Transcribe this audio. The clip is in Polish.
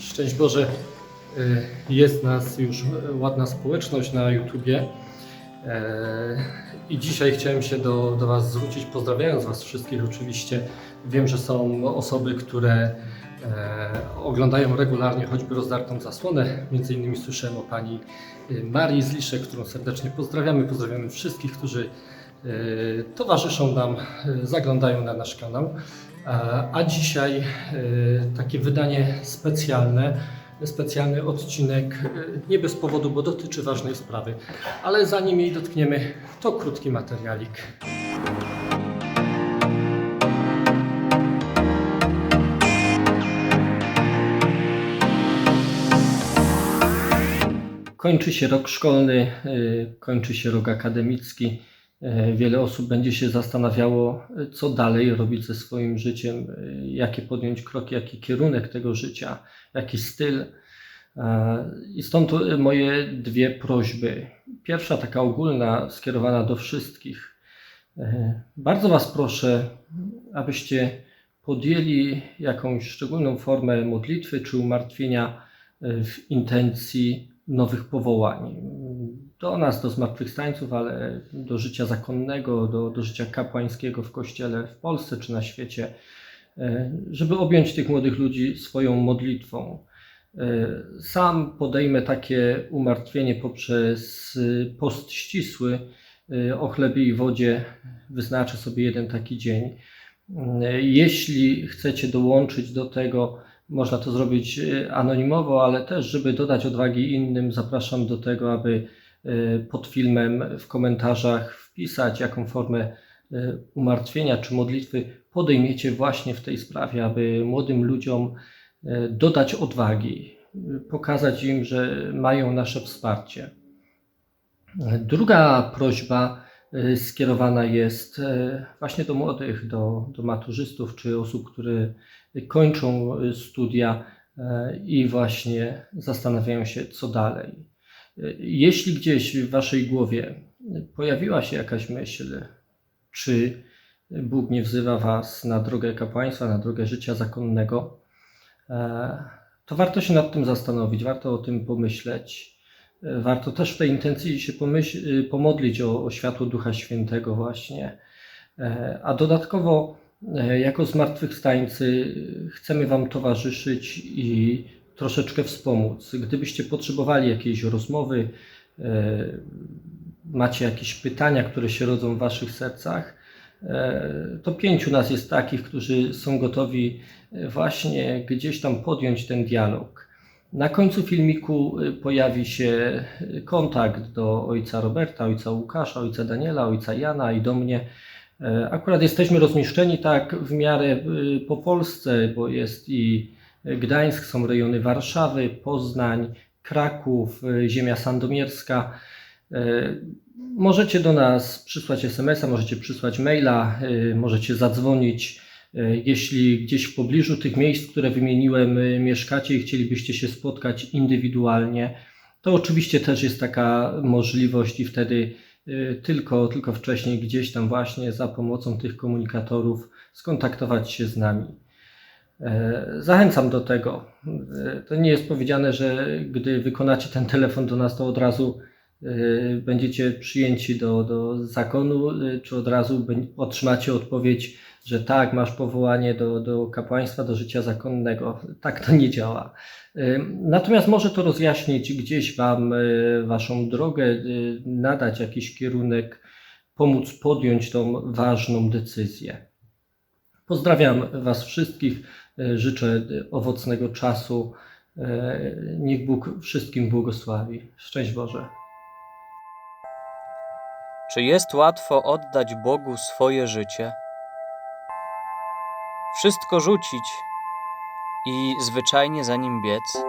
Szczęść Boże, y, jest nas już ładna społeczność na YouTubie. E, I dzisiaj chciałem się do, do Was zwrócić, pozdrawiając Was wszystkich oczywiście. Wiem, że są osoby, które e, oglądają regularnie choćby rozdartą zasłonę. Między innymi słyszałem o Pani Marii z Liszek, którą serdecznie pozdrawiamy. Pozdrawiamy wszystkich, którzy e, towarzyszą nam, e, zaglądają na nasz kanał. A- dzisiaj e, takie wydanie specjalne, specjalny odcinek, e, nie bez powodu, bo dotyczy ważnej sprawy. Ale zanim jej dotkniemy, to krótki materialik. Kończy się rok szkolny, y, kończy się rok akademicki. Y, Wiele osób będzie się zastanawiało, y, co dalej robić ze swoim życiem, y, jakie podjąć kroki, jaki kierunek tego życia, jaki styl. I stąd moje dwie prośby. Pierwsza, taka ogólna, skierowana do wszystkich. Bardzo Was proszę, abyście podjęli jakąś szczególną formę modlitwy czy umartwienia w intencji nowych powołań. Do nas, do zmartwychwstańców, ale do życia zakonnego, do, do życia kapłańskiego w kościele w Polsce czy na świecie, e, żeby objąć tych młodych ludzi swoją modlitwą. E, Sam podejmę takie umartwienie poprzez y, post ścisły y, o chlebie i wodzie. Wyznaczę sobie jeden taki dzień. E, Jeśli chcecie dołączyć do tego, można to zrobić e, anonimowo, ale też, żeby dodać odwagi innym, zapraszam do tego, aby pod filmem w komentarzach wpisać, jaką formę e, umartwienia czy modlitwy podejmiecie właśnie w tej sprawie, aby młodym ludziom e, dodać odwagi, pokazać im, że mają nasze wsparcie. Druga prośba skierowana jest właśnie do młodych, do, do maturzystów czy osób, które kończą studia i właśnie zastanawiają się, co dalej. Jeśli gdzieś w Waszej głowie pojawiła się jakaś myśl, czy Bóg nie wzywa Was na drogę kapłaństwa, na drogę życia zakonnego, e, to warto się nad tym zastanowić, warto o tym pomyśleć. Warto też w tej intencji się pomyśl, pomodlić o, o światło Ducha Świętego właśnie. E, A dodatkowo e, jako zmartwychwstańcy chcemy Wam towarzyszyć i troszeczkę wspomóc. Gdybyście potrzebowali jakiejś rozmowy, e, macie jakieś pytania, które się rodzą w Waszych sercach, e, to pięciu nas jest takich, którzy są gotowi e, właśnie gdzieś tam podjąć ten dialog. Na końcu filmiku pojawi się kontakt do ojca Roberta, ojca Łukasza, ojca Daniela, ojca Jana i do mnie. Akurat jesteśmy rozmieszczeni tak w miarę po Polsce, bo jest i Gdańsk, są rejony Warszawy, Poznań, Kraków, y, ziemia sandomierska. E, Możecie do nas przysłać SMS-a, możecie przysłać maila, y, możecie zadzwonić. Jeśli gdzieś w pobliżu tych miejsc, które wymieniłem, y, mieszkacie i chcielibyście się spotkać indywidualnie, to oczywiście też jest taka możliwość i wtedy y, tylko, tylko wcześniej gdzieś tam właśnie za pomocą tych komunikatorów skontaktować się z nami. E, Zachęcam do tego. E, To nie jest powiedziane, że gdy wykonacie ten telefon do nas, to od razu e, będziecie przyjęci do, do zakonu, czy od razu otrzymacie odpowiedź, że tak, masz powołanie do, do kapłaństwa, do życia zakonnego. Tak to nie działa. Natomiast może to rozjaśnić gdzieś Wam Waszą drogę, nadać jakiś kierunek, pomóc podjąć tą ważną decyzję. Pozdrawiam Was wszystkich, e, życzę owocnego czasu. E, Niech Bóg wszystkim błogosławi. Szczęść Boże. Czy jest łatwo oddać Bogu swoje życie? Wszystko rzucić i zwyczajnie za nim biec?